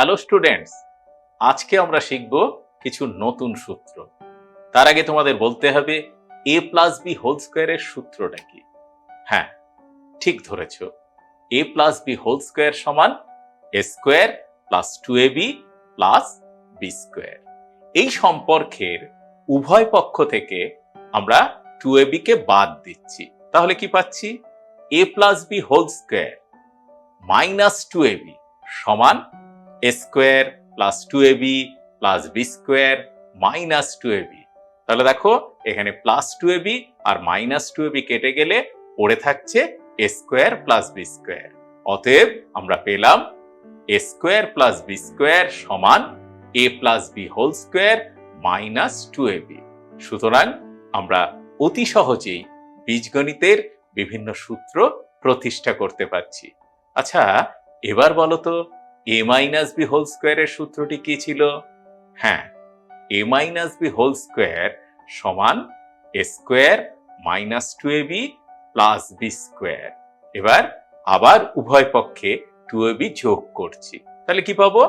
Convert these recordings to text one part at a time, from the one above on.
Hello students আজকে আমরা শিখব কিছু নতুন সূত্র। তার আগে তোমাদের বলতে হবে এ প্লাস বি হোল স্কোয়ারের সূত্রটা কি? হ্যাঁ ঠিক ধরেছ। A plus B whole square সমান A square plus two A B plus B square এই সম্পর্কের উভয় পক্ষ থেকে আমরা টু এ বি কে বাদ দিচ্ছি। তাহলে কি পাচ্ছি? A plus B whole square minus two A B সমান A square plus two A B plus B square minus two A B. তাহলে দেখো, এখানে প্লাস টু এ বি আর মাইনাস টু এ বি কেটে গেলে পড়ে থাকছে A square plus B square. অতএব আমরা পেলাম A square plus B square সমান A plus B whole square minus two A B. সুতরাং আমরা অতি সহজেই বীজগণিতের বিভিন্ন সূত্র প্রতিষ্ঠা করতে পারছি। আচ্ছা এবার বলো তো এ মাইনাস বি হোল স্কোয়ারের সূত্রটি কি ছিল? হ্যাঁ A minus B whole square সমান A square minus two A B plus B square এবার আবার উভয় পক্ষে টু এ বি যোগ করছি। তাহলে কি পাবো?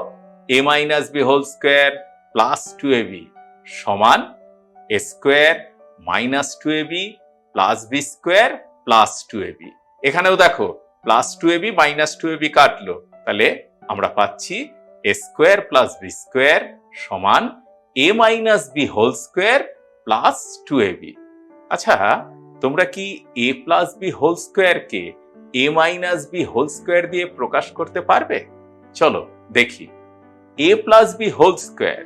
A minus B whole square plus two A B সমান A square minus two A B plus B square plus two A B এখানেও দেখো plus two A B minus two A B কাটলো। তাহলে আমরা পাচ্ছি A square plus B square সমান A minus B whole square plus two A B আচ্ছা তোমরা কি এ প্লাস বি হোল স্কোয়ারকে A minus B whole square দিয়ে প্রকাশ করতে পারবে? চলো দেখি। A plus B whole square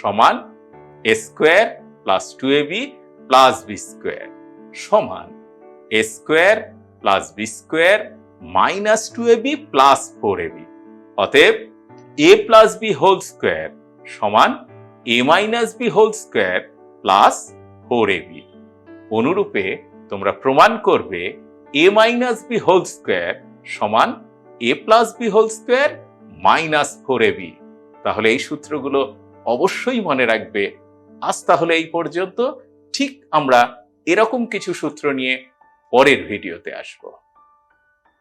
সমান A square plus two A B plus B square সমান A square plus B square minus two A B plus four A B অতএব A plus B whole square সমান A minus B whole square plus four A B অনুরূপে তোমরা প্রমাণ করবে A minus B whole square সমান A plus B whole square minus four A B তাহলে এই সূত্রগুলো অবশ্যই মনে রাখবে। আজ তাহলে এই পর্যন্ত। ঠিক আমরা এরকম কিছু সূত্র নিয়ে পরের ভিডিওতে আসব।